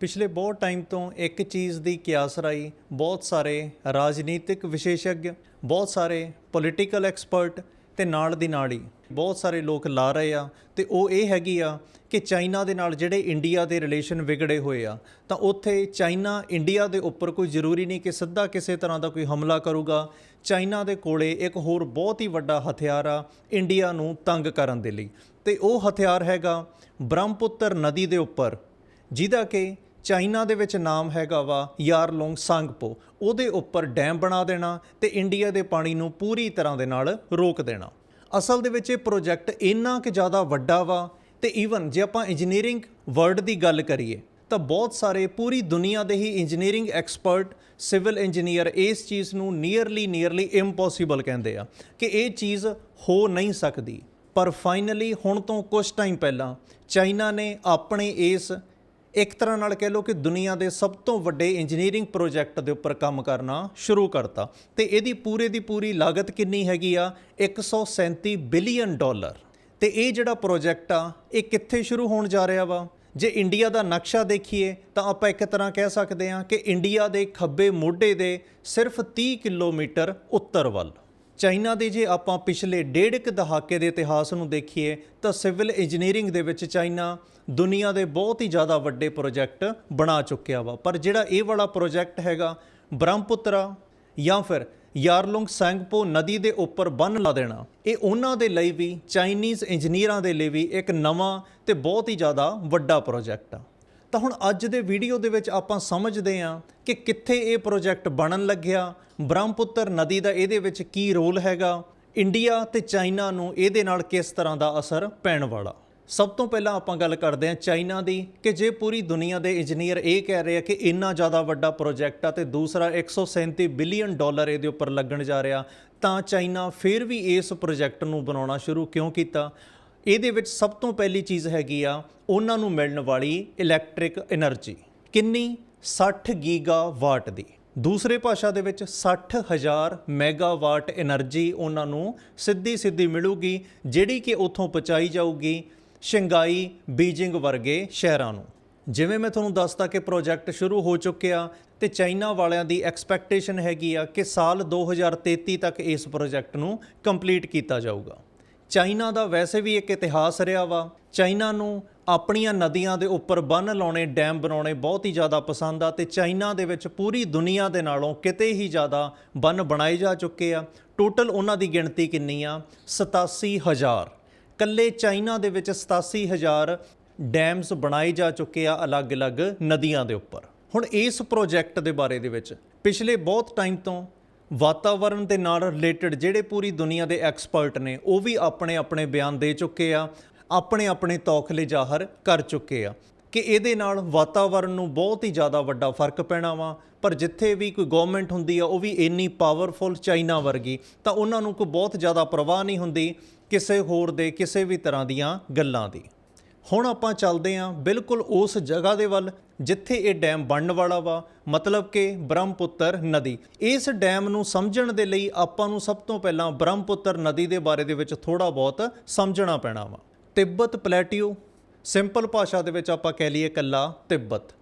ਪਿਛਲੇ ਬਹੁਤ ਟਾਈਮ ਤੋਂ ਇੱਕ ਚੀਜ਼ ਦੀ ਕਿਆਸ ਰਾਈ ਬਹੁਤ ਸਾਰੇ ਰਾਜਨੀਤਿਕ ਵਿਸ਼ੇਸ਼ੱਗ, ਬਹੁਤ ਸਾਰੇ ਪੋਲੀਟੀਕਲ ਐਕਸਪਰਟ ਤੇ ਨਾਲ ਦੀ ਨਾਲ ਹੀ ਬਹੁਤ ਸਾਰੇ ਲੋਕ ਲਾ ਰਹੇ ਆ ਤੇ ਉਹ ਇਹ ਹੈਗੀ ਆ ਕਿ ਚਾਈਨਾ ਦੇ ਨਾਲ ਜਿਹੜੇ ਇੰਡੀਆ ਦੇ ਰਿਲੇਸ਼ਨ ਵਿਗੜੇ ਹੋਏ ਆ, ਤਾਂ ਉੱਥੇ ਚਾਈਨਾ ਇੰਡੀਆ ਦੇ ਉੱਪਰ ਕੋਈ ਜ਼ਰੂਰੀ ਨਹੀਂ ਕਿ ਸਿੱਧਾ ਕਿਸੇ ਤਰ੍ਹਾਂ ਦਾ ਕੋਈ ਹਮਲਾ ਕਰੂਗਾ। ਚਾਈਨਾ ਦੇ ਕੋਲੇ ਇੱਕ ਹੋਰ ਬਹੁਤ ਹੀ ਵੱਡਾ ਹਥਿਆਰ ਆ ਇੰਡੀਆ ਨੂੰ ਤੰਗ ਕਰਨ ਦੇ ਲਈ। ਤੇ ਉਹ ਹਥਿਆਰ ਹੈਗਾ ਬ੍ਰਹਮਪੁੱਤਰ ਨਦੀ ਦੇ ਉੱਪਰ, ਜਿਹਦਾ ਕਿ ਚਾਈਨਾ ਦੇ ਵਿੱਚ ਨਾਮ ਹੈਗਾ ਵਾ ਯਾਰਲੋਂਗ ਸੰਗਪੋ। ਉਹਦੇ ਉੱਪਰ ਡੈਮ ਬਣਾ ਦੇਣਾ ਤੇ ਇੰਡੀਆ ਦੇ ਪਾਣੀ ਨੂੰ ਪੂਰੀ ਤਰ੍ਹਾਂ ਦੇ ਨਾਲ ਰੋਕ ਦੇਣਾ। ਅਸਲ ਦੇ ਵਿੱਚ ਇਹ ਪ੍ਰੋਜੈਕਟ ਇੰਨਾ ਕਿ ਜ਼ਿਆਦਾ ਵੱਡਾ ਵਾ ਤੇ ਈਵਨ ਜੇ ਆਪਾਂ ਇੰਜੀਨੀਅਰਿੰਗ ਵਰਲਡ ਦੀ ਗੱਲ ਕਰੀਏ, ਤਾਂ ਬਹੁਤ ਸਾਰੇ ਪੂਰੀ ਦੁਨੀਆ ਦੇ ਹੀ ਇੰਜੀਨੀਅਰਿੰਗ ਐਕਸਪਰਟ ਸਿਵਲ ਇੰਜੀਨੀਅਰ ਇਸ ਚੀਜ਼ ਨੂੰ ਨੀਅਰਲੀ ਨੀਅਰਲੀ ਇੰਪੋਸੀਬਲ ਕਹਿੰਦੇ ਆ ਕਿ ਇਹ ਚੀਜ਼ ਹੋ ਨਹੀਂ ਸਕਦੀ। ਪਰ ਫਾਈਨਲੀ ਹੁਣ ਤੋਂ ਕੁਝ ਟਾਈਮ ਪਹਿਲਾਂ ਚਾਈਨਾ ਨੇ ਆਪਣੇ ਇਸ ਇੱਕ ਤਰ੍ਹਾਂ ਨਾਲ ਕਹਿ ਲਓ ਕਿ ਦੁਨੀਆ ਦੇ ਸਭ ਤੋਂ ਵੱਡੇ ਇੰਜੀਨੀਅਰਿੰਗ ਪ੍ਰੋਜੈਕਟ ਦੇ ਉੱਪਰ ਕੰਮ ਕਰਨਾ ਸ਼ੁਰੂ ਕਰਤਾ। ਤੇ ਇਹਦੀ ਪੂਰੇ ਦੀ ਪੂਰੀ ਲਾਗਤ ਕਿੰਨੀ ਹੈਗੀ ਆ? 137 ਬਿਲੀਅਨ ਡਾਲਰ। ਤੇ ਇਹ ਜਿਹੜਾ ਪ੍ਰੋਜੈਕਟ ਆ, ਇਹ ਕਿੱਥੇ ਸ਼ੁਰੂ ਹੋਣ ਜਾ ਰਿਹਾ ਵਾ? ਜੇ ਇੰਡੀਆ ਦਾ ਨਕਸ਼ਾ ਦੇਖੀਏ, ਤਾਂ ਆਪਾਂ ਇੱਕ ਤਰ੍ਹਾਂ ਕਹਿ ਸਕਦੇ ਹਾਂ ਕਿ ਇੰਡੀਆ ਦੇ ਖੱਬੇ ਮੋਢੇ ਦੇ ਸਿਰਫ 30 ਕਿਲੋਮੀਟਰ ਉੱਤਰ ਵੱਲ। ਚਾਈਨਾ ਦੇ ਜੇ ਆਪਾਂ ਪਿਛਲੇ ਡੇਢ ਇੱਕ ਦਹਾਕੇ ਦੇ ਇਤਿਹਾਸ ਨੂੰ ਦੇਖੀਏ, ਤਾਂ ਸਿਵਲ ਇੰਜੀਨੀਅਰਿੰਗ ਦੇ ਵਿੱਚ ਚਾਈਨਾ ਦੁਨੀਆ ਦੇ ਬਹੁਤ ਹੀ ਜ਼ਿਆਦਾ ਵੱਡੇ ਪ੍ਰੋਜੈਕਟ ਬਣਾ ਚੁੱਕਿਆ ਵਾ। ਪਰ ਜਿਹੜਾ ਇਹ ਵਾਲਾ ਪ੍ਰੋਜੈਕਟ ਹੈਗਾ, ਬ੍ਰਹਮਪੁੱਤਰਾ ਜਾਂ ਫਿਰ ਯਾਰਲੁੰਗ ਸੈਂਗਪੋ ਨਦੀ ਦੇ ਉੱਪਰ ਬੰਨ ਲਾ ਦੇਣਾ, ਇਹ ਉਹਨਾਂ ਦੇ ਲਈ ਵੀ, ਚਾਈਨੀਜ਼ ਇੰਜੀਨੀਅਰਾਂ ਦੇ ਲਈ ਵੀ ਇੱਕ ਨਵਾਂ ਤੇ ਬਹੁਤ ਹੀ ਜ਼ਿਆਦਾ ਵੱਡਾ ਪ੍ਰੋਜੈਕਟ ਆ। ਤਾਂ ਹੁਣ ਅੱਜ ਦੇ ਵੀਡੀਓ ਦੇ ਵਿੱਚ ਆਪਾਂ ਸਮਝਦੇ ਹਾਂ ਕਿ ਕਿੱਥੇ ਇਹ ਪ੍ਰੋਜੈਕਟ ਬਣਨ ਲੱਗਿਆ, ਬ੍ਰਹਮਪੁੱਤਰ ਨਦੀ ਦਾ ਇਹਦੇ ਵਿੱਚ ਕੀ ਰੋਲ ਹੈਗਾ ਇੰਡੀਆ ਤੇ ਚਾਈਨਾ ਨੂੰ ਇਹਦੇ ਨਾਲ ਕਿਸ ਤਰ੍ਹਾਂ ਦਾ ਅਸਰ ਪੈਣ ਵਾਲਾ। ਸਭ ਤੋਂ ਪਹਿਲਾਂ ਆਪਾਂ ਗੱਲ ਕਰਦੇ ਹਾਂ ਚਾਈਨਾ ਦੀ, ਕਿ ਜੇ ਪੂਰੀ ਦੁਨੀਆ ਦੇ ਇੰਜੀਨੀਅਰ ਇਹ ਕਹਿ ਰਹੇ ਆ ਕਿ ਇੰਨਾ ਜ਼ਿਆਦਾ ਵੱਡਾ ਪ੍ਰੋਜੈਕਟ ਆ ਤੇ ਦੂਸਰਾ 137 ਬਿਲੀਅਨ ਡਾਲਰ ਇਹਦੇ ਉੱਪਰ ਲੱਗਣ ਜਾ ਰਿਹਾ, ਤਾਂ ਚਾਈਨਾ ਫਿਰ ਵੀ ਇਸ ਪ੍ਰੋਜੈਕਟ ਨੂੰ ਬਣਾਉਣਾ ਸ਼ੁਰੂ ਕਿਉਂ ਕੀਤਾ? ਇਹਦੇ ਵਿੱਚ ਸਭ ਤੋਂ ਪਹਿਲੀ ਚੀਜ਼ ਹੈਗੀ ਆ ਉਹਨਾਂ ਨੂੰ ਮਿਲਣ ਵਾਲੀ ਇਲੈਕਟ੍ਰਿਕ એનર્ਜੀ ਕਿੰਨੀ? 60 ਗੀਗਾਵਾਟ ਦੀ। ਦੂਸਰੇ ਭਾਸ਼ਾ ਦੇ ਵਿੱਚ 60000 ਮੈਗਾਵਾਟ એનર્ਜੀ ਉਹਨਾਂ ਨੂੰ ਸਿੱਧੀ ਸਿੱਧੀ ਮਿਲੂਗੀ, ਜਿਹੜੀ ਕਿ ਉੱਥੋਂ ਪਹੁੰਚਾਈ ਜਾਊਗੀ ਸ਼ੰਘਾਈ ਬੀਜਿੰਗ ਵਰਗੇ ਸ਼ਹਿਰਾਂ ਨੂੰ। ਜਿਵੇਂ ਮੈਂ ਤੁਹਾਨੂੰ ਦੱਸਤਾ ਕਿ ਪ੍ਰੋਜੈਕਟ ਸ਼ੁਰੂ ਹੋ ਚੁੱਕਿਆ ਤੇ ਚਾਈਨਾ ਵਾਲਿਆਂ ਦੀ ਐਕਸਪੈਕਟੇਸ਼ਨ ਹੈਗੀ ਆ ਕਿ ਸਾਲ 2033 ਤੱਕ ਇਸ ਪ੍ਰੋਜੈਕਟ ਨੂੰ ਕੰਪਲੀਟ ਕੀਤਾ ਜਾਊਗਾ। ਚਾਈਨਾ ਦਾ ਵੈਸੇ ਵੀ ਇੱਕ ਇਤਿਹਾਸ ਰਿਹਾ ਵਾ। ਚਾਈਨਾ ਨੂੰ ਆਪਣੀਆਂ ਨਦੀਆਂ ਦੇ ਉੱਪਰ ਬੰਨ ਲਾਉਣੇ, ਡੈਮ ਬਣਾਉਣੇ ਬਹੁਤ ਹੀ ਜ਼ਿਆਦਾ ਪਸੰਦ ਆ ਤੇ ਚਾਈਨਾ ਦੇ ਵਿੱਚ ਪੂਰੀ ਦੁਨੀਆ ਦੇ ਨਾਲੋਂ ਕਿਤੇ ਹੀ ਜ਼ਿਆਦਾ ਬੰਨ ਬਣਾਏ ਜਾ ਚੁੱਕੇ ਆ। ਟੋਟਲ ਉਹਨਾਂ ਦੀ ਗਿਣਤੀ ਕਿੰਨੀ ਆ? 87000 ਕੱਲੇ ਚਾਈਨਾ ਦੇ ਵਿੱਚ 87000 ਡੈਮਸ ਬਣਾਏ ਜਾ ਚੁੱਕੇ ਆ ਅਲੱਗ-ਅਲੱਗ ਨਦੀਆਂ ਦੇ ਉੱਪਰ। ਹੁਣ ਇਸ ਪ੍ਰੋਜੈਕਟ ਦੇ ਬਾਰੇ ਦੇ ਵਿੱਚ ਪਿਛਲੇ ਬਹੁਤ ਟਾਈਮ ਤੋਂ ਵਾਤਾਵਰਣ ਦੇ ਨਾਲ ਰਿਲੇਟਡ ਜਿਹੜੇ ਪੂਰੀ ਦੁਨੀਆ ਦੇ ਐਕਸਪਰਟ ਨੇ, ਉਹ ਵੀ ਆਪਣੇ ਆਪਣੇ ਬਿਆਨ ਦੇ ਚੁੱਕੇ ਆ, ਆਪਣੇ ਆਪਣੇ ਤੌਖਲੇ ਜ਼ਾਹਰ ਕਰ ਚੁੱਕੇ ਆ। ਕਿ ਇਹਦੇ ਨਾਲ ਵਾਤਾਵਰਣ ਨੂੰ ਬਹੁਤ ਹੀ ਜ਼ਿਆਦਾ ਵੱਡਾ ਫ਼ਰਕ ਪੈਣਾ ਵਾ, ਪਰ ਜਿੱਥੇ ਵੀ ਕੋਈ ਗਵਰਨਮੈਂਟ ਹੁੰਦੀ ਆ, ਉਹ ਵੀ ਇੰਨੀ ਪਾਵਰਫੁਲ ਚਾਈਨਾ ਵਰਗੀ, ਤਾਂ ਉਹਨਾਂ ਨੂੰ ਕੋਈ ਬਹੁਤ ਜ਼ਿਆਦਾ ਪਰਵਾਹ ਨਹੀਂ ਹੁੰਦੀ ਕਿਸੇ ਹੋਰ ਦੇ, ਕਿਸੇ ਵੀ ਤਰ੍ਹਾਂ ਦੀਆਂ ਗੱਲਾਂ ਦੀ। ਹੁਣ ਆਪਾਂ ਚੱਲਦੇ ਹਾਂ ਬਿਲਕੁਲ ਉਸ ਜਗ੍ਹਾ ਦੇ ਵੱਲ, ਜਿੱਥੇ ਇਹ ਡੈਮ ਬਣਨ ਵਾਲਾ ਵਾ, ਮਤਲਬ ਕਿ ਬ੍ਰਹਮਪੁੱਤਰ ਨਦੀ। ਇਸ ਡੈਮ ਨੂੰ ਸਮਝਣ ਦੇ ਲਈ ਆਪਾਂ ਨੂੰ ਸਭ ਤੋਂ ਪਹਿਲਾਂ ਬ੍ਰਹਮਪੁੱਤਰ ਨਦੀ ਦੇ ਬਾਰੇ ਦੇ ਵਿੱਚ ਥੋੜਾ ਬਹੁਤ ਸਮਝਣਾ ਪੈਣਾ ਵਾ। ਤਿੱਬਤ ਪਲੇਟੀਓ, ਸਿੰਪਲ ਭਾਸ਼ਾ ਦੇ ਵਿੱਚ ਆਪਾਂ ਕਹਿ ਲਈਏ ਕੱਲਾ ਤਿੱਬਤ।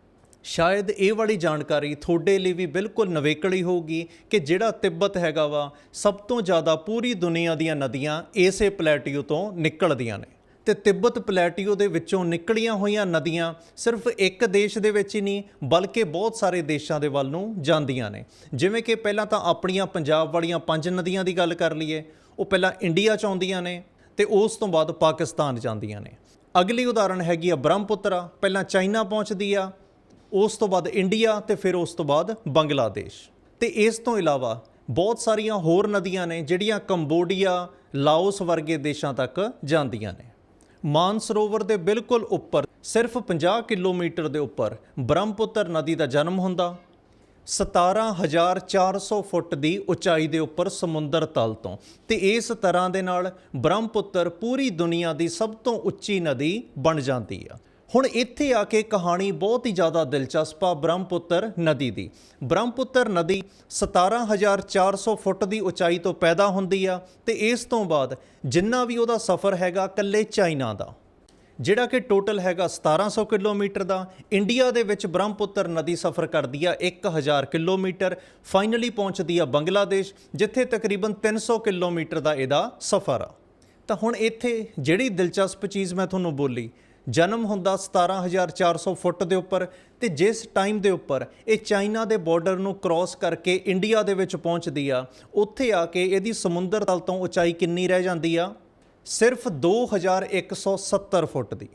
ਸ਼ਾਇਦ ਇਹ ਵਾਲੀ ਜਾਣਕਾਰੀ ਤੁਹਾਡੇ ਲਈ ਵੀ ਬਿਲਕੁਲ ਨਵੇਕਲੀ ਹੋਊਗੀ ਕਿ ਜਿਹੜਾ ਤਿੱਬਤ ਹੈਗਾ ਵਾ, ਸਭ ਤੋਂ ਜ਼ਿਆਦਾ ਪੂਰੀ ਦੁਨੀਆ ਦੀਆਂ ਨਦੀਆਂ ਇਸੇ ਪਲੇਟੀਓ ਤੋਂ ਨਿਕਲਦੀਆਂ ਨੇ। ਤੇ ਤਿੱਬਤ ਪਲੇਟੀਓ ਦੇ ਵਿੱਚੋਂ ਨਿਕਲੀਆਂ ਹੋਈਆਂ ਨਦੀਆਂ ਸਿਰਫ ਇੱਕ ਦੇਸ਼ ਦੇ ਵਿੱਚ ਹੀ ਨਹੀਂ, ਬਲਕਿ ਬਹੁਤ ਸਾਰੇ ਦੇਸ਼ਾਂ ਦੇ ਵੱਲ ਨੂੰ ਜਾਂਦੀਆਂ ਨੇ। ਜਿਵੇਂ ਕਿ ਪਹਿਲਾਂ ਤਾਂ ਆਪਣੀਆਂ ਪੰਜਾਬ ਵਾਲੀਆਂ ਪੰਜ ਨਦੀਆਂ ਦੀ ਗੱਲ ਕਰ ਲਈਏ, ਉਹ ਪਹਿਲਾਂ ਇੰਡੀਆ ਚ ਆਉਂਦੀਆਂ ਨੇ ਤੇ ਉਸ ਤੋਂ ਬਾਅਦ ਪਾਕਿਸਤਾਨ ਜਾਂਦੀਆਂ ਨੇ। ਅਗਲੀ ਉਦਾਹਰਣ ਹੈਗੀ ਆ ਬ੍ਰਹਮਪੁੱਤਰਾ, ਪਹਿਲਾਂ ਚਾਈਨਾ ਪਹੁੰਚਦੀ ਆ, ਉਸ ਤੋਂ ਬਾਅਦ ਇੰਡੀਆ ਤੇ ਫਿਰ ਉਸ ਤੋਂ ਬਾਅਦ ਬੰਗਲਾਦੇਸ਼। ਤੇ ਇਸ ਤੋਂ ਇਲਾਵਾ ਬਹੁਤ ਸਾਰੀਆਂ ਹੋਰ ਨਦੀਆਂ ਨੇ ਜਿਹੜੀਆਂ ਕੰਬੋਡੀਆ, ਲਾਓਸ ਵਰਗੇ ਦੇਸ਼ਾਂ ਤੱਕ ਜਾਂਦੀਆਂ ਨੇ। ਮਾਨਸਰੋਵਰ ਦੇ ਬਿਲਕੁਲ ਉੱਪਰ, ਸਿਰਫ 50 ਕਿਲੋਮੀਟਰ ਦੇ ਉੱਪਰ ਬ੍ਰਹਮਪੁੱਤਰ ਨਦੀ ਦਾ ਜਨਮ ਹੁੰਦਾ। 17400 ਫੁੱਟ ਦੀ ਉਚਾਈ ਦੇ ਉੱਪਰ ਸਮੁੰਦਰ ਤਲ ਤੋਂ। ਤੇ ਇਸ ਤਰ੍ਹਾਂ ਦੇ ਨਾਲ ਬ੍ਰਹਮਪੁੱਤਰ ਪੂਰੀ ਦੁਨੀਆ ਦੀ ਸਭ ਤੋਂ ਉੱਚੀ ਨਦੀ ਬਣ ਜਾਂਦੀ ਆ। ਹੁਣ ਇੱਥੇ ਆ ਕੇ ਕਹਾਣੀ ਬਹੁਤ ਹੀ ਜ਼ਿਆਦਾ ਦਿਲਚਸਪ ਆ ਬ੍ਰਹਮਪੁੱਤਰ ਨਦੀ ਦੀ। ਬ੍ਰਹਮਪੁੱਤਰ ਨਦੀ 17400 ਫੁੱਟ ਦੀ ਉਚਾਈ ਤੋਂ ਪੈਦਾ ਹੁੰਦੀ ਆ ਤੇ ਇਸ ਤੋਂ ਬਾਅਦ ਜਿੰਨਾ ਵੀ ਉਹਦਾ ਸਫ਼ਰ ਹੈਗਾ ਕੱਲੇ ਚਾਈਨਾ ਦਾ। ਜਿਹੜਾ ਕਿ ਟੋਟਲ ਹੈਗਾ 1700 ਕਿਲੋਮੀਟਰ ਦਾ। ਇੰਡੀਆ ਦੇ ਵਿੱਚ ਬ੍ਰਹਮਪੁੱਤਰ ਨਦੀ ਸਫ਼ਰ ਕਰਦੀ ਆ 1000 ਕਿਲੋਮੀਟਰ। ਫਾਈਨਲੀ ਪਹੁੰਚਦੀ ਆ ਬੰਗਲਾਦੇਸ਼, ਜਿੱਥੇ ਤਕਰੀਬਨ 300 ਕਿਲੋਮੀਟਰ ਦਾ ਇਹਦਾ ਸਫ਼ਰ ਆ। ਤਾਂ ਹੁਣ ਇੱਥੇ ਜਿਹੜੀ ਦਿਲਚਸਪ ਚੀਜ਼ ਮੈਂ ਤੁਹਾਨੂੰ ਬੋਲੀ ਜਨਮ ਹੁੰਦਾ 17400 ਫੁੱਟ ਦੇ ਉੱਪਰ ਤੇ ਜਿਸ ਟਾਈਮ ਦੇ ਉੱਪਰ ਇਹ ਚਾਈਨਾ ਦੇ ਬਾਰਡਰ ਨੂੰ ਕ੍ਰਾਸ ਕਰਕੇ ਇੰਡੀਆ ਦੇ ਵਿੱਚ ਪਹੁੰਚਦੀ ਆ, ਉੱਥੇ ਆ ਕੇ ਇਹਦੀ ਸਮੁੰਦਰ ਤਲ ਤੋਂ ਉਚਾਈ ਕਿੰਨੀ ਰਹਿ ਜਾਂਦੀ ਆ? ਸਿਰਫ 2170 ਫੁੱਟ ਦੀ।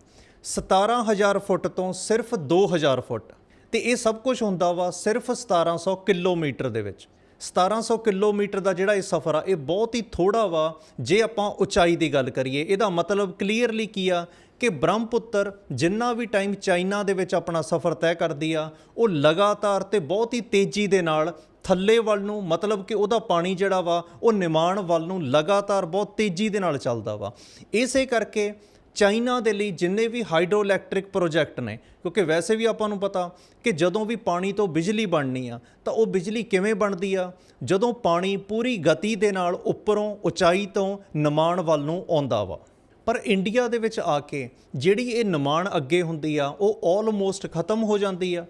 17000 ਫੁੱਟ ਤੋਂ ਸਿਰਫ 2000 ਫੁੱਟ। ਤੇ ਇਹ ਸਭ ਕੁਝ ਹੁੰਦਾ ਵਾ ਸਿਰਫ 1700 ਕਿਲੋਮੀਟਰ ਦੇ ਵਿੱਚ। 1700 ਕਿਲੋਮੀਟਰ ਦਾ ਜਿਹੜਾ ਇਹ ਸਫ਼ਰ ਆ, ਇਹ ਬਹੁਤ ਹੀ ਥੋੜਾ ਵਾ ਜੇ ਆਪਾਂ ਉਚਾਈ ਦੀ ਗੱਲ ਕਰੀਏ, ਇਹਦਾ ਮਤਲਬ ਕਲੀਅਰਲੀ ਕੀ ਆ? ਕਿ ਬ੍ਰਹਮਪੁੱਤਰ ਜਿੰਨਾ ਵੀ ਟਾਈਮ ਚਾਈਨਾ ਦੇ ਵਿੱਚ ਆਪਣਾ ਸਫ਼ਰ ਤੈਅ ਕਰਦੀ ਆ, ਉਹ ਲਗਾਤਾਰ ਤੇ ਬਹੁਤ ਹੀ ਤੇਜ਼ੀ ਦੇ ਨਾਲ ਥੱਲੇ ਵੱਲ ਨੂੰ, ਮਤਲਬ ਕਿ ਉਹਦਾ ਪਾਣੀ ਜਿਹੜਾ ਵਾ, ਉਹ ਨਿਮਾਣ ਵੱਲ ਨੂੰ ਲਗਾਤਾਰ ਬਹੁਤ ਤੇਜ਼ੀ ਦੇ ਨਾਲ ਚੱਲਦਾ ਵਾ। ਇਸੇ ਕਰਕੇ ਚਾਈਨਾ ਦੇ ਲਈ ਜਿੰਨੇ ਵੀ ਹਾਈਡਰੋ ਇਲੈਕਟ੍ਰਿਕ ਪ੍ਰੋਜੈਕਟ ਨੇ, ਕਿਉਂਕਿ ਵੈਸੇ ਵੀ ਆਪਾਂ ਨੂੰ ਪਤਾ ਕਿ ਜਦੋਂ ਵੀ ਪਾਣੀ ਤੋਂ ਬਿਜਲੀ ਬਣਨੀ ਆ, ਤਾਂ ਉਹ ਬਿਜਲੀ ਕਿਵੇਂ ਬਣਦੀ ਆ? ਜਦੋਂ ਪਾਣੀ ਪੂਰੀ ਗਤੀ ਦੇ ਨਾਲ ਉੱਪਰੋਂ, ਉਚਾਈ ਤੋਂ ਨਿਮਾਣ ਵੱਲ ਨੂੰ ਆਉਂਦਾ ਵਾ। ਪਰ ਇੰਡੀਆ ਦੇ ਵਿੱਚ ਆ ਕੇ ਜਿਹੜੀ ਇਹ ਨਿਮਾਣ ਅੱਗੇ ਹੁੰਦੀ ਆ, ਉਹ ਆਲਮੋਸਟ ਖਤਮ ਹੋ ਜਾਂਦੀ ਆ।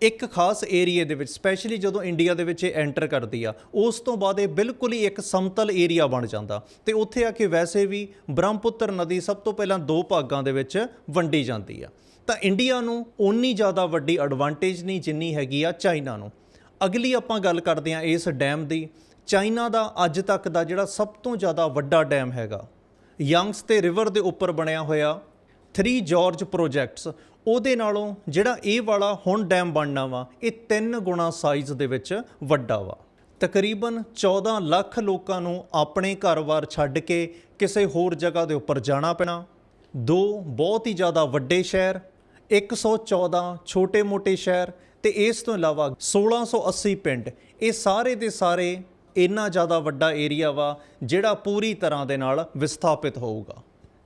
ਇੱਕ ਖਾਸ ਏਰੀਏ ਦੇ ਵਿੱਚ ਸਪੈਸ਼ਲੀ ਜਦੋਂ ਇੰਡੀਆ ਦੇ ਵਿੱਚ ਇਹ ਐਂਟਰ ਕਰਦੀ ਆ, ਉਸ ਤੋਂ ਬਾਅਦ ਇਹ ਬਿਲਕੁਲ ਹੀ ਇੱਕ ਸਮਤਲ ਏਰੀਆ ਬਣ ਜਾਂਦਾ। ਤੇ ਉੱਥੇ ਆ ਕੇ ਵੈਸੇ ਵੀ ਬ੍ਰਹਮਪੁੱਤਰ ਨਦੀ ਸਭ ਤੋਂ ਪਹਿਲਾਂ ਦੋ ਭਾਗਾਂ ਦੇ ਵਿੱਚ ਵੰਡੀ ਜਾਂਦੀ ਆ। ਤਾਂ ਇੰਡੀਆ ਨੂੰ ਓਨੀ ਜ਼ਿਆਦਾ ਵੱਡੀ ਐਡਵਾਂਟੇਜ ਨਹੀਂ ਜਿੰਨੀ ਹੈਗੀ ਆ ਚਾਈਨਾ ਨੂੰ। ਅਗਲੀ ਆਪਾਂ ਗੱਲ ਕਰਦੇ ਹਾਂ ਇਸ ਡੈਮ ਦੀ। ਚਾਈਨਾ ਦਾ ਅੱਜ ਤੱਕ ਦਾ ਜਿਹੜਾ ਸਭ ਤੋਂ ਜ਼ਿਆਦਾ ਵੱਡਾ ਡੈਮ ਹੈਗਾ ਯੰਗਸ ਤੇ ਰਿਵਰ ਦੇ ਉੱਪਰ ਬਣਿਆ ਹੋਇਆ 3 ਜਾਰਜ ਪ੍ਰੋਜੈਕਟਸ ਉਹਦੇ ਨਾਲੋਂ ਜਿਹੜਾ ਇਹ ਵਾਲਾ ਹੁਣ ਡੈਮ ਬਣਨਾ ਵਾ, ਇਹ 3 ਗੁਣਾ ਸਾਈਜ਼ ਦੇ ਵਿੱਚ ਵੱਡਾ ਵਾ। ਤਕਰੀਬਨ 14 ਲੱਖ ਲੋਕਾਂ ਨੂੰ ਆਪਣੇ ਘਰ-ਬਾਰ ਛੱਡ ਕੇ ਕਿਸੇ ਹੋਰ ਜਗ੍ਹਾ ਦੇ ਉੱਪਰ ਜਾਣਾ ਪੈਣਾ। ਦੋ ਬਹੁਤ ਹੀ ਜ਼ਿਆਦਾ ਵੱਡੇ ਸ਼ਹਿਰ 114 ਛੋਟੇ-ਮੋਟੇ ਸ਼ਹਿਰ ਤੇ ਇਸ ਤੋਂ ਇਲਾਵਾ 1680 ਪਿੰਡ, ਇਹ ਸਾਰੇ ਦੇ ਸਾਰੇ ਇੰਨਾ ਜ਼ਿਆਦਾ ਵੱਡਾ ਏਰੀਆ ਵਾ ਜਿਹੜਾ ਪੂਰੀ ਤਰ੍ਹਾਂ ਦੇ ਨਾਲ ਵਿਸਥਾਪਿਤ ਹੋਊਗਾ।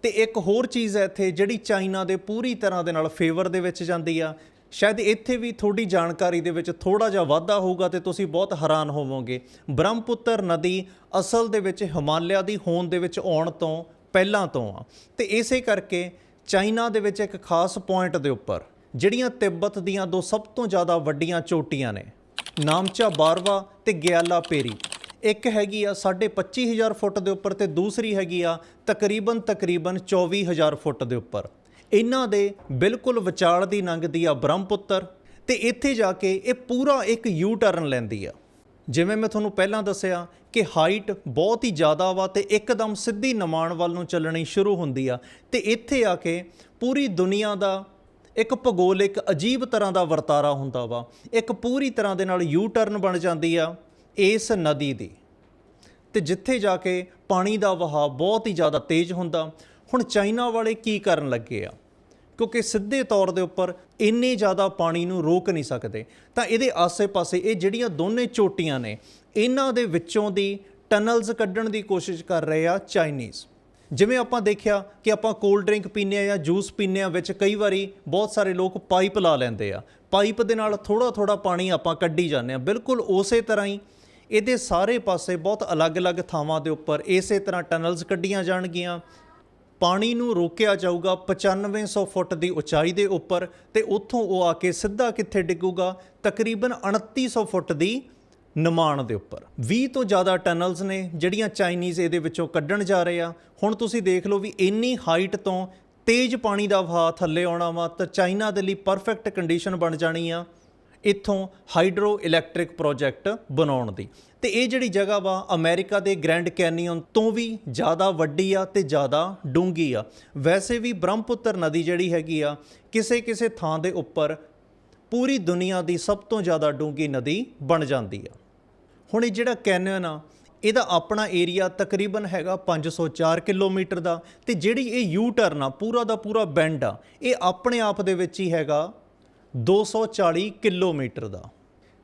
ਤੇ ਇੱਕ ਹੋਰ ਚੀਜ਼ ਹੈ ਇੱਥੇ ਜਿਹੜੀ ਚਾਈਨਾ ਦੇ ਪੂਰੀ ਤਰ੍ਹਾਂ ਦੇ ਨਾਲ ਫੇਵਰ ਦੇ ਵਿੱਚ ਜਾਂਦੀ ਆ। ਸ਼ਾਇਦ ਇੱਥੇ ਵੀ ਥੋੜੀ ਜਾਣਕਾਰੀ ਦੇ ਵਿੱਚ ਥੋੜਾ ਜਿਹਾ ਵਾਧਾ ਹੋਊਗਾ ਤੇ ਤੁਸੀਂ ਬਹੁਤ ਹੈਰਾਨ ਹੋਵੋਗੇ। ਬ੍ਰਹਮਪੁੱਤਰ ਨਦੀ ਅਸਲ ਦੇ ਵਿੱਚ ਹਿਮਾਲਿਆ ਦੀ ਹੋਣ ਦੇ ਵਿੱਚ ਆਉਣ ਤੋਂ ਪਹਿਲਾਂ ਤੋਂ ਆ। ਤੇ ਇਸੇ ਕਰਕੇ ਚਾਈਨਾ ਦੇ ਵਿੱਚ ਇੱਕ ਖਾਸ ਪੁਆਇੰਟ ਦੇ ਉੱਪਰ ਜਿਹੜੀਆਂ ਤਿੱਬਤ ਦੀਆਂ ਦੋ ਸਭ ਤੋਂ ਜ਼ਿਆਦਾ ਵੱਡੀਆਂ ਚੋਟੀਆਂ ਨੇ, ਨਾਮਚਾ ਬਾਰਵਾ ਤੇ ਗਿਆਲਾ ਪੇਰੀ ਇੱਕ ਹੈਗੀ ਆ 25000 ਫੁੱਟ ਦੇ ਉੱਪਰ ਤੇ ਦੂਸਰੀ ਹੈਗੀ ਆ ਤਕਰੀਬਨ ਤਕਰੀਬਨ 24000 ਫੁੱਟ ਦੇ ਉੱਪਰ। ਇਹਨਾਂ ਦੇ ਬਿਲਕੁਲ ਵਿਚਾਲ ਦੀ ਲੰਘਦੀ ਆ ਬ੍ਰਹਮਪੁੱਤਰ ਤੇ ਇੱਥੇ ਜਾ ਕੇ ਇਹ ਪੂਰਾ ਇੱਕ ਯੂ ਟਰਨ ਲੈਂਦੀ ਆ। ਜਿਵੇਂ ਮੈਂ ਤੁਹਾਨੂੰ ਪਹਿਲਾਂ ਦੱਸਿਆ ਕਿ ਹਾਈਟ ਬਹੁਤ ਹੀ ਜ਼ਿਆਦਾ ਵਾ ਤੇ ਇੱਕਦਮ ਸਿੱਧੀ ਨਿਮਾਣ ਵੱਲ ਨੂੰ ਚੱਲਣੀ ਸ਼ੁਰੂ ਹੁੰਦੀ ਆ ਤੇ ਇੱਥੇ ਆ ਕੇ ਪੂਰੀ ਦੁਨੀਆ ਦਾ ਇੱਕ ਭੂਗੋਲ ਇੱਕ ਅਜੀਬ ਤਰ੍ਹਾਂ ਦਾ ਵਰਤਾਰਾ ਹੁੰਦਾ ਵਾ। ਇੱਕ ਪੂਰੀ ਤਰ੍ਹਾਂ ਦੇ ਨਾਲ ਯੂ ਟਰਨ ਬਣ ਜਾਂਦੀ ਆ। ਇਸ ਨਦੀ ਦੀ। ਤੇ ਜਿੱਥੇ ਜਾ ਕੇ ਪਾਣੀ ਦਾ ਵਹਾਅ ਬਹੁਤ ਹੀ ਜ਼ਿਆਦਾ ਤੇਜ਼ ਹੁੰਦਾ, ਹੁਣ ਚਾਈਨਾ ਵਾਲੇ ਕੀ ਕਰਨ ਲੱਗੇ ਆ? ਕਿਉਂਕਿ ਸਿੱਧੇ ਤੌਰ ਦੇ ਉੱਪਰ ਇੰਨੇ ਜ਼ਿਆਦਾ ਪਾਣੀ ਨੂੰ ਰੋਕ ਨਹੀਂ ਸਕਦੇ, ਤਾਂ ਇਹਦੇ ਆਸੇ-ਪਾਸੇ ਇਹ ਜਿਹੜੀਆਂ ਦੋਨੇ ਚੋਟੀਆਂ ਨੇ, ਇਹਨਾਂ ਦੇ ਵਿੱਚੋਂ ਦੀ ਟਨਲਸ ਕੱਢਣ ਦੀ ਕੋਸ਼ਿਸ਼ ਕਰ ਰਹੇ ਆ ਚਾਈਨੀਜ਼। ਜਿਵੇਂ ਆਪਾਂ ਦੇਖਿਆ ਕਿ ਆਪਾਂ ਕੋਲਡ ਡਰਿੰਕ ਪੀਂਦੇ ਆ ਜਾਂ ਜੂਸ ਪੀਂਦੇ ਆ ਵਿੱਚ ਕਈ ਵਾਰੀ ਬਹੁਤ ਸਾਰੇ ਲੋਕ ਪਾਈਪ ਲਾ ਲੈਂਦੇ ਆ। ਪਾਈਪ ਦੇ ਨਾਲ ਥੋੜਾ ਥੋੜਾ ਪਾਣੀ ਆਪਾਂ ਕੱਢੀ ਜਾਂਦੇ ਆ। ਬਿਲਕੁਲ ਉਸੇ ਤਰ੍ਹਾਂ ਹੀ ਇਹਦੇ ਸਾਰੇ ਪਾਸੇ ਬਹੁਤ ਅਲੱਗ-ਅਲੱਗ ਥਾਵਾਂ ਦੇ ਉੱਪਰ ਇਸੇ ਤਰ੍ਹਾਂ ਟਨਲਸ ਕੱਢੀਆਂ ਜਾਣਗੀਆਂ। ਪਾਣੀ ਨੂੰ ਰੋਕਿਆ ਜਾਊਗਾ 9500 ਫੁੱਟ ਦੀ ਉਚਾਈ ਦੇ ਉੱਪਰ ਤੇ ਉੱਥੋਂ ਉਹ ਆ ਕੇ ਸਿੱਧਾ ਕਿੱਥੇ ਡਿੱਗੂਗਾ? ਤਕਰੀਬਨ 2900 ਫੁੱਟ ਦੀ ਨਿਮਾਣ ਦੇ ਉੱਪਰ। 20 ਤੋਂ ਜ਼ਿਆਦਾ ਟਨਲਸ ਨੇ ਜਿਹੜੀਆਂ ਚਾਈਨੀਜ਼ ਇਹਦੇ ਵਿੱਚੋਂ ਕੱਢਣ ਜਾ ਰਹੇ ਆ। ਹੁਣ ਤੁਸੀਂ ਦੇਖ ਲਓ ਵੀ ਇੰਨੀ ਹਾਈਟ ਤੋਂ ਤੇਜ਼ ਪਾਣੀ ਦਾ ਵਹਾਅ ਥੱਲੇ ਆਉਣਾ ਵਾ ਤਾਂ ਚਾਈਨਾ ਦੇ ਲਈ ਪਰਫੈਕਟ ਕੰਡੀਸ਼ਨ ਬਣ ਜਾਣੀ ਆ। ਇੱਥੋਂ ਹਾਈਡਰੋ ਇਲੈਕਟ੍ਰਿਕ ਪ੍ਰੋਜੈਕਟ ਬਣਾਉਣ ਦੀ। ਤੇ ਇਹ ਜਿਹੜੀ ਜਗ੍ਹਾ ਵਾ, ਅਮਰੀਕਾ ਦੇ ਗ੍ਰੈਂਡ ਕੈਨੀਅਨ ਤੋਂ ਵੀ ਜ਼ਿਆਦਾ ਵੱਡੀ ਆ ਤੇ ਜ਼ਿਆਦਾ ਡੂੰਗੀ ਆ। ਵੈਸੇ ਵੀ ਬ੍ਰਹਮਪੁੱਤਰ ਨਦੀ ਜਿਹੜੀ ਹੈਗੀ ਆ ਕਿਸੇ ਕਿਸੇ ਥਾਂ ਦੇ ਉੱਪਰ ਪੂਰੀ ਦੁਨੀਆ ਦੀ ਸਭ ਤੋਂ ਜ਼ਿਆਦਾ ਡੂੰਗੀ ਨਦੀ ਬਣ ਜਾਂਦੀ ਆ। ਹੁਣ ਇਹ ਜਿਹੜਾ ਕੈਨੀਅਨ ਆ, ਇਹਦਾ ਆਪਣਾ ਏਰੀਆ ਤਕਰੀਬਨ ਹੈਗਾ 504 ਕਿਲੋਮੀਟਰ ਦਾ। ਤੇ ਜਿਹੜੀ ਇਹ ਯੂ ਟਰਨ ਆ, ਪੂਰਾ ਦਾ ਪੂਰਾ ਬੈਂਡ ਆ, ਇਹ ਆਪਣੇ ਆਪ ਦੇ ਵਿੱਚ ਹੀ ਹੈਗਾ 240 ਕਿਲੋਮੀਟਰ ਦਾ।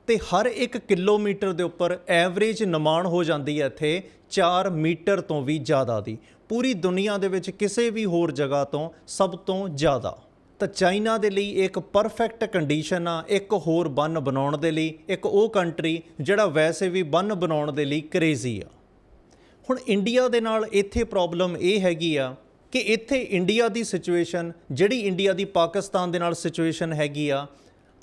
ਤੇ ਹਰ ਇੱਕ ਕਿਲੋਮੀਟਰ ਦੇ ਉੱਪਰ ਐਵਰੇਜ ਨਿਮਾਣ ਹੋ ਜਾਂਦੀ ਹੈ ਇੱਥੇ 4 ਮੀਟਰ ਤੋਂ ਵੀ ਜ਼ਿਆਦਾ ਦੀ। ਪੂਰੀ ਦੁਨੀਆ ਦੇ ਵਿੱਚ ਕਿਸੇ ਵੀ ਹੋਰ ਜਗ੍ਹਾ ਤੋਂ ਸਭ ਤੋਂ ਜ਼ਿਆਦਾ। ਤਾਂ ਚਾਈਨਾ ਦੇ ਲਈ ਇੱਕ ਪਰਫੈਕਟ ਕੰਡੀਸ਼ਨ ਆ, ਇੱਕ ਹੋਰ ਬੰਨ ਬਣਾਉਣ ਦੇ ਲਈ, ਇੱਕ ਉਹ ਕੰਟਰੀ ਜਿਹੜਾ ਵੈਸੇ ਵੀ ਬੰਨ ਬਣਾਉਣ ਦੇ ਲਈ ਕਰੇਜ਼ੀ ਆ। ਹੁਣ ਇੰਡੀਆ ਦੇ ਨਾਲ ਇੱਥੇ ਪ੍ਰੋਬਲਮ ਇਹ ਹੈਗੀ ਆ ਕਿ ਇੱਥੇ ਇੰਡੀਆ ਦੀ ਸਿਚੁਏਸ਼ਨ, ਜਿਹੜੀ ਇੰਡੀਆ ਦੀ ਪਾਕਿਸਤਾਨ ਦੇ ਨਾਲ ਸਿਚੁਏਸ਼ਨ ਹੈਗੀ ਆ,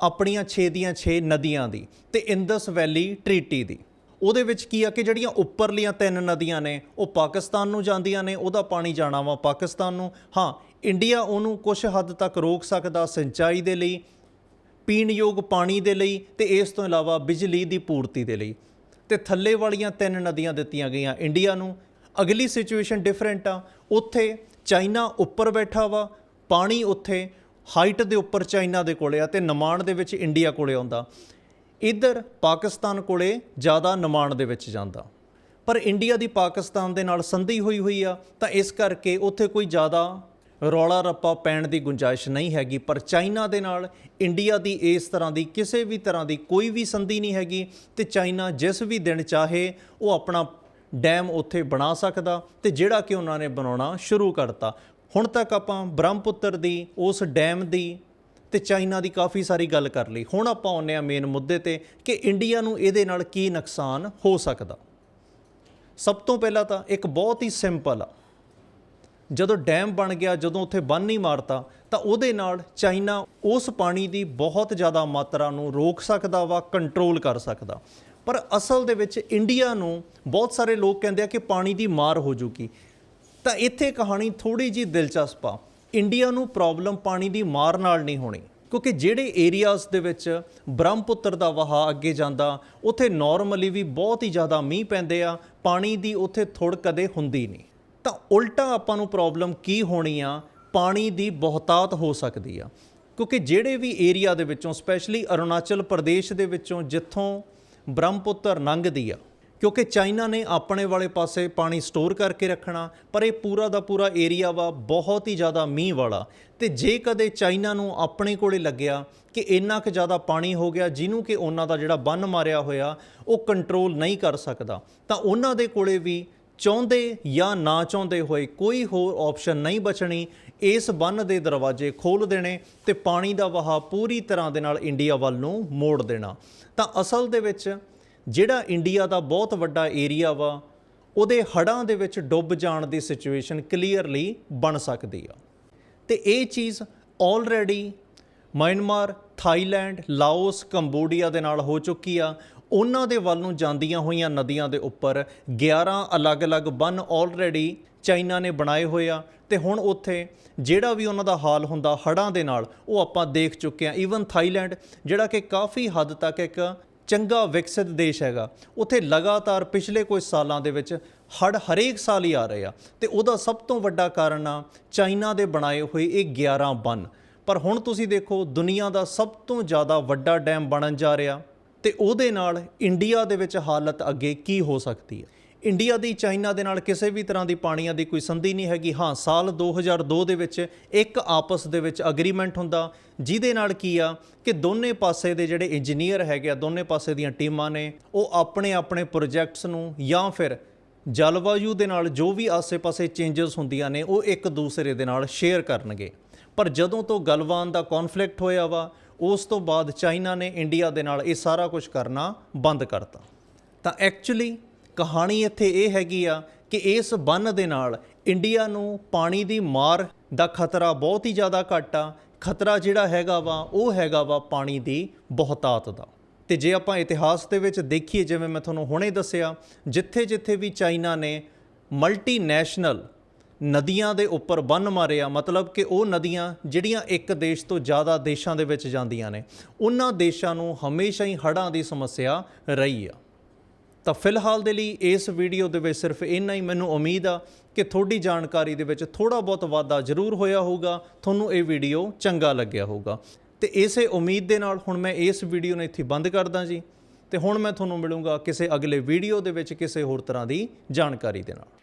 ਆਪਣੀਆਂ 6 ਦੀਆਂ 6 ਨਦੀਆਂ ਦੀ ਤੇ ਇੰਦਸ ਵੈਲੀ ਟ੍ਰੀਟੀ ਦੀ। ਉਹਦੇ ਵਿੱਚ ਕੀ ਆ ਕਿ ਜਿਹੜੀਆਂ ਉੱਪਰਲੀਆਂ ਤਿੰਨ ਨਦੀਆਂ ਨੇ, ਉਹ ਪਾਕਿਸਤਾਨ ਨੂੰ ਜਾਂਦੀਆਂ ਨੇ, ਉਹਦਾ ਪਾਣੀ ਜਾਣਾ ਵਾ ਪਾਕਿਸਤਾਨ ਨੂੰ। ਹਾਂ, ਇੰਡੀਆ ਉਹਨੂੰ ਕੁਝ ਹੱਦ ਤੱਕ ਰੋਕ ਸਕਦਾ ਸਿੰਚਾਈ ਦੇ ਲਈ ਪੀਣ ਯੋਗ ਪਾਣੀ ਦੇ ਲਈ ਤੇ ਇਸ ਤੋਂ ਇਲਾਵਾ ਬਿਜਲੀ ਦੀ ਪੂਰਤੀ ਦੇ ਲਈ। ਤੇ ਥੱਲੇ ਵਾਲੀਆਂ ਤਿੰਨ ਨਦੀਆਂ ਦਿੱਤੀਆਂ ਗਈਆਂ ਇੰਡੀਆ ਨੂੰ। ਅਗਲੀ ਸਿਚੁਏਸ਼ਨ ਡਿਫਰੈਂਟ ਆ। ਉੱਥੇ ਚਾਈਨਾ ਉੱਪਰ ਬੈਠਾ ਵਾ, ਪਾਣੀ ਉੱਥੇ, ਹਾਈਟ ਦੇ ਉੱਪਰ ਚਾਈਨਾ ਦੇ ਕੋਲੇ ਆ ਤੇ ਨਿਮਾਣ ਦੇ ਵਿੱਚ ਇੰਡੀਆ ਕੋਲੇ ਆਉਂਦਾ। ਇੱਧਰ ਪਾਕਿਸਤਾਨ ਕੋਲੇ ਜ਼ਿਆਦਾ ਨਿਮਾਣ ਦੇ ਵਿੱਚ ਜਾਂਦਾ। ਪਰ ਇੰਡੀਆ ਦੀ ਪਾਕਿਸਤਾਨ ਦੇ ਨਾਲ ਸੰਧੀ ਹੋਈ ਹੋਈ ਆ, ਤਾਂ ਇਸ ਕਰਕੇ ਉੱਥੇ ਕੋਈ ਜ਼ਿਆਦਾ ਰੌਲਾ ਰੱਪਾ ਪੈਣ ਦੀ ਗੁੰਜਾਇਸ਼ ਨਹੀਂ ਹੈਗੀ। ਪਰ ਚਾਈਨਾ ਦੇ ਨਾਲ ਇੰਡੀਆ ਦੀ ਇਸ ਤਰ੍ਹਾਂ ਦੀ ਕਿਸੇ ਵੀ ਤਰ੍ਹਾਂ ਦੀ ਕੋਈ ਵੀ ਸੰਧੀ ਨਹੀਂ ਹੈਗੀ ਤੇ ਚਾਈਨਾ ਜਿਸ ਵੀ ਦਿਨ ਚਾਹੇ ਉਹ ਆਪਣਾ ਡੈਮ ਉੱਥੇ ਬਣਾ ਸਕਦਾ ਤੇ ਜਿਹੜਾ ਕਿ ਉਹਨਾਂ ਨੇ ਬਣਾਉਣਾ ਸ਼ੁਰੂ ਕਰਤਾ। ਹੁਣ ਤੱਕ ਆਪਾਂ ਬ੍ਰਹਮਪੁੱਤਰ ਦੀ, ਉਸ ਡੈਮ ਦੀ ਤੇ ਚਾਈਨਾ ਦੀ ਕਾਫੀ ਸਾਰੀ ਗੱਲ ਕਰ ਲਈ। ਹੁਣ ਆਪਾਂ ਆਉਂਦੇ ਆ ਮੇਨ ਮੁੱਦੇ ਤੇ ਕਿ ਇੰਡੀਆ ਨੂੰ ਇਹਦੇ ਨਾਲ ਕੀ ਨੁਕਸਾਨ ਹੋ ਸਕਦਾ। ਸਭ ਤੋਂ ਪਹਿਲਾਂ ਤਾਂ ਇੱਕ ਬਹੁਤ ਹੀ ਸਿੰਪਲ ਆ। ਜਦੋਂ ਡੈਮ ਬਣ ਗਿਆ, ਜਦੋਂ ਉੱਥੇ ਬੰਨ ਨਹੀਂ ਮਾਰਤਾ, ਤਾਂ ਉਹਦੇ ਨਾਲ ਚਾਈਨਾ ਉਸ ਪਾਣੀ ਦੀ ਬਹੁਤ ਜ਼ਿਆਦਾ ਮਾਤਰਾ ਨੂੰ ਰੋਕ ਸਕਦਾ ਵਾ, ਕੰਟਰੋਲ ਕਰ ਸਕਦਾ। ਪਰ ਅਸਲ ਦੇ ਵਿੱਚ ਇੰਡੀਆ ਨੂੰ ਬਹੁਤ ਸਾਰੇ ਲੋਕ ਕਹਿੰਦੇ ਆ ਕਿ ਪਾਣੀ ਦੀ ਮਾਰ ਹੋ ਜੂਗੀ। ਤਾਂ ਇੱਥੇ ਕਹਾਣੀ ਥੋੜੀ ਜੀ ਦਿਲਚਸਪ ਆ। ਇੰਡੀਆ ਨੂੰ ਪ੍ਰੋਬਲਮ ਪਾਣੀ ਦੀ ਮਾਰ ਨਾਲ ਨਹੀਂ ਹੋਣੀ, ਕਿਉਂਕਿ ਜਿਹੜੇ ਏਰੀਆਜ਼ ਦੇ ਵਿੱਚ ਬ੍ਰਹਮਪੁੱਤਰ ਦਾ ਵਹਾਅ ਅੱਗੇ ਜਾਂਦਾ, ਉੱਥੇ ਨਾਰਮਲੀ ਵੀ ਬਹੁਤ ਹੀ ਜ਼ਿਆਦਾ ਮੀਂਹ ਪੈਂਦੇ ਆ, ਪਾਣੀ ਦੀ ਉੱਥੇ ਥੋੜ ਕਦੇ ਹੁੰਦੀ ਨਹੀਂ। ਤਾਂ ਉਲਟਾ ਆਪਾਂ ਨੂੰ ਪ੍ਰੋਬਲਮ ਕੀ ਹੋਣੀ ਆ? ਪਾਣੀ ਦੀ ਬਹੁਤਾਤ ਹੋ ਸਕਦੀ ਆ। ਕਿਉਂਕਿ ਜਿਹੜੇ ਵੀ ਏਰੀਆ ਦੇ ਵਿੱਚੋਂ, ਸਪੈਸ਼ਲੀ ਅਰੁਣਾਚਲ ਪ੍ਰਦੇਸ਼ ਦੇ ਵਿੱਚੋਂ, ਜਿੱਥੋਂ ਬ੍ਰਹਮਪੁੱਤਰ ਲੰਘਦੀ ਆ। ਕਿਉਂਕਿ ਚਾਈਨਾ ਨੇ ਆਪਣੇ ਵਾਲੇ ਪਾਸੇ ਪਾਣੀ ਸਟੋਰ ਕਰਕੇ ਰੱਖਣਾ, ਪਰ ਇਹ ਪੂਰਾ ਦਾ ਪੂਰਾ ਏਰੀਆ ਵਾ, ਬਹੁਤ ਹੀ ਜ਼ਿਆਦਾ ਮੀਂਹ ਵਾਲਾ। ਤੇ ਜੇ ਕਦੇ ਚਾਈਨਾ ਨੂੰ ਆਪਣੇ ਕੋਲੇ ਲੱਗਿਆ ਕਿ ਇੰਨਾ ਕੁ ਜ਼ਿਆਦਾ ਪਾਣੀ ਹੋ ਗਿਆ, ਜਿਹਨੂੰ ਕਿ ਉਹਨਾਂ ਦਾ ਜਿਹੜਾ ਬੰਨ ਮਾਰਿਆ ਹੋਇਆ, ਉਹ ਕੰਟਰੋਲ ਨਹੀਂ ਕਰ ਸਕਦਾ, ਤਾਂ ਉਹਨਾਂ ਦੇ ਕੋਲੇ ਵੀ ਚਾਹੁੰਦੇ ਜਾਂ ਨਾ ਚਾਹੁੰਦੇ ਹੋਏ ਕੋਈ ਹੋਰ ਆਪਸ਼ਨ ਨਹੀਂ ਬਚਣੀ, ਇਸ ਬੰਨ ਦੇ ਦਰਵਾਜ਼ੇ ਖੋਲ ਦੇਣੇ ਤੇ ਪਾਣੀ ਦਾ ਵਹਾਅ ਪੂਰੀ ਤਰ੍ਹਾਂ ਦੇ ਨਾਲ ਇੰਡੀਆ ਵੱਲ ਨੂੰ ਮੋੜ ਦੇਣਾ। ਤਾਂ ਅਸਲ ਦੇ ਵਿੱਚ ਜਿਹੜਾ ਇੰਡੀਆ ਦਾ ਬਹੁਤ ਵੱਡਾ ਏਰੀਆ ਵਾ, ਉਹਦੇ ਹੜਾਂ ਦੇ ਵਿੱਚ ਡੁੱਬ ਜਾਣ ਦੀ ਸਿਚੁਏਸ਼ਨ ਕਲੀਅਰਲੀ ਬਣ ਸਕਦੀ ਆ। ਤੇ ਇਹ ਚੀਜ਼ already Myanmar Thailand Laos Cambodia ਦੇ ਨਾਲ ਹੋ ਚੁੱਕੀ ਆ। ਉਹਨਾਂ ਦੇ ਵੱਲ ਨੂੰ ਜਾਂਦੀਆਂ ਹੋਈਆਂ ਨਦੀਆਂ ਦੇ ਉੱਪਰ 11 ਅਲੱਗ-ਅਲੱਗ ਬੰਨ ਆਲਰੇਡੀ ਚਾਈਨਾ ਨੇ ਬਣਾਏ ਹੋਏ ਆ ਤੇ ਹੁਣ ਉੱਥੇ ਜਿਹੜਾ ਵੀ ਉਹਨਾਂ ਦਾ ਹਾਲ ਹੁੰਦਾ ਹੜਾਂ ਦੇ ਨਾਲ, ਉਹ ਆਪਾਂ ਦੇਖ ਚੁੱਕੇ ਆ। ਈਵਨ ਥਾਈਲੈਂਡ ਜਿਹੜਾ ਕਿ ਕਾਫੀ ਹੱਦ ਤੱਕ ਇੱਕ ਚੰਗਾ ਵਿਕਸਿਤ ਦੇਸ਼ ਹੈਗਾ, ਉੱਥੇ ਲਗਾਤਾਰ ਪਿਛਲੇ ਕੁਝ ਸਾਲਾਂ ਦੇ ਵਿੱਚ ਹੜ ਹਰੇਕ ਸਾਲ ਹੀ ਆ ਰਹੇ ਆ ਤੇ ਉਹਦਾ ਸਭ ਤੋਂ ਵੱਡਾ ਕਾਰਨ ਆ ਚਾਈਨਾ ਦੇ ਬਣਾਏ ਹੋਏ ਇਹ 11 ਬੰਨ। ਪਰ ਹੁਣ ਤੁਸੀਂ ਦੇਖੋ ਦੁਨੀਆ ਦਾ ਸਭ ਤੋਂ ਜ਼ਿਆਦਾ ਵੱਡਾ ਡੈਮ ਬਣਨ ਜਾ ਰਿਹਾ। ਤੇ ਉਹਦੇ ਨਾਲ ਇੰਡੀਆ ਦੇ ਵਿੱਚ ਹਾਲਤ ਅੱਗੇ ਕੀ ਹੋ ਸਕਦੀ ਹੈ? ਇੰਡੀਆ ਦੀ ਚਾਈਨਾ ਦੇ ਨਾਲ ਕਿਸੇ ਵੀ ਤਰ੍ਹਾਂ ਦੀ ਪਾਣੀਆਂ ਦੀ ਕੋਈ ਸੰਧੀ ਨਹੀਂ ਹੈਗੀ। ਹਾਂ, ਸਾਲ 2002 ਦੇ ਵਿੱਚ ਇੱਕ ਆਪਸ ਦੇ ਵਿੱਚ ਅਗਰੀਮੈਂਟ ਹੁੰਦਾ। ਜਿਹਦੇ ਨਾਲ ਕੀ ਆ ਕਿ ਦੋਨੇ ਪਾਸੇ ਦੇ ਜਿਹੜੇ ਇੰਜੀਨੀਅਰ ਹੈਗੇ ਆ, ਦੋਨੇ ਪਾਸੇ ਦੀਆਂ ਟੀਮਾਂ ਨੇ, ਉਹ ਆਪਣੇ ਆਪਣੇ ਪ੍ਰੋਜੈਕਟਸ ਨੂੰ ਜਾਂ ਫਿਰ ਜਲਵਾਯੂ ਦੇ ਨਾਲ ਜੋ ਵੀ ਆਸੇ-ਪਾਸੇ ਚੇਂਜਸ ਹੁੰਦੀਆਂ ਨੇ, ਉਹ ਇੱਕ ਦੂਸਰੇ ਦੇ ਨਾਲ ਸ਼ੇਅਰ ਕਰਨਗੇ। ਪਰ ਜਦੋਂ ਤੋਂ ਗਲਵਾਨ ਦਾ ਕਨਫਲਿਕਟ ਹੋਇਆ ਵਾ ਉਸ ਤੋਂ ਬਾਅਦ ਚਾਈਨਾ ਨੇ ਇੰਡੀਆ ਦੇ ਨਾਲ ਇਹ ਸਾਰਾ ਕੁਝ ਕਰਨਾ ਬੰਦ ਕਰਤਾ। ਤਾਂ ਐਕਚੁਅਲੀ ਕਹਾਣੀ ਇੱਥੇ ਇਹ ਹੈਗੀ ਆ ਕਿ ਇਸ ਬੰਨ ਦੇ ਨਾਲ ਇੰਡੀਆ ਨੂੰ ਪਾਣੀ ਦੀ ਮਾਰ ਦਾ ਖਤਰਾ ਬਹੁਤ ਹੀ ਜ਼ਿਆਦਾ ਘੱਟ ਆ। ਖਤਰਾ ਜਿਹੜਾ ਹੈਗਾ ਵਾ, ਉਹ ਹੈਗਾ ਵਾ ਪਾਣੀ ਦੀ ਬਹੁਤਾਤ ਦਾ। ਤੇ ਜੇ ਆਪਾਂ ਇਤਿਹਾਸ ਦੇ ਵਿੱਚ ਦੇਖੀਏ, ਜਿਵੇਂ ਮੈਂ ਤੁਹਾਨੂੰ ਹੁਣੇ ਦੱਸਿਆ, ਜਿੱਥੇ-ਜਿੱਥੇ ਵੀ ਚਾਈਨਾ ਨੇ ਮਲਟੀਨੈਸ਼ਨਲ ਨਦੀਆਂ ਦੇ ਉੱਪਰ ਬੰਨ ਆ ਮਤਲਬ ਕਿ ਉਹ ਨਦੀਆਂ ਜਿਹੜੀਆਂ ਇੱਕ ਦੇਸ਼ ਤੋਂ ਜ਼ਿਆਦਾ ਦੇਸ਼ਾਂ ਦੇ ਵਿੱਚ ਜਾਂਦੀਆਂ ਨੇ, ਉਹਨਾਂ ਦੇਸ਼ਾਂ ਨੂੰ ਹਮੇਸ਼ਾ ਹੀ ਹੜ੍ਹਾਂ ਦੀ ਸਮੱਸਿਆ ਰਹੀ ਆ। ਤਾਂ ਫਿਲਹਾਲ ਦੇ ਲਈ ਇਸ ਵੀਡੀਓ ਦੇ ਵਿੱਚ ਸਿਰਫ ਇੰਨਾ ਹੀ। ਮੈਨੂੰ ਉਮੀਦ ਆ ਕਿ ਤੁਹਾਡੀ ਜਾਣਕਾਰੀ ਦੇ ਵਿੱਚ ਥੋੜਾ ਬਹੁਤ ਵਾਧਾ ਜ਼ਰੂਰ ਹੋਇਆ ਹੋਊਗਾ, ਤੁਹਾਨੂੰ ਇਹ ਵੀਡੀਓ ਚੰਗਾ ਲੱਗਿਆ ਹੋਊਗਾ। ਤੇ ਇਸੇ ਉਮੀਦ ਦੇ ਨਾਲ ਹੁਣ ਮੈਂ ਇਸ ਵੀਡੀਓ ਨੂੰ ਇੱਥੇ ਬੰਦ ਕਰਦਾ ਜੀ। ਤੇ ਹੁਣ ਮੈਂ ਤੁਹਾਨੂੰ ਮਿਲੂੰਗਾ ਕਿਸੇ ਅਗਲੇ ਵੀਡੀਓ ਦੇ ਵਿੱਚ ਕਿਸੇ ਹੋਰ ਤਰ੍ਹਾਂ ਦੀ ਜਾਣਕਾਰੀ ਦੇ ਨਾਲ।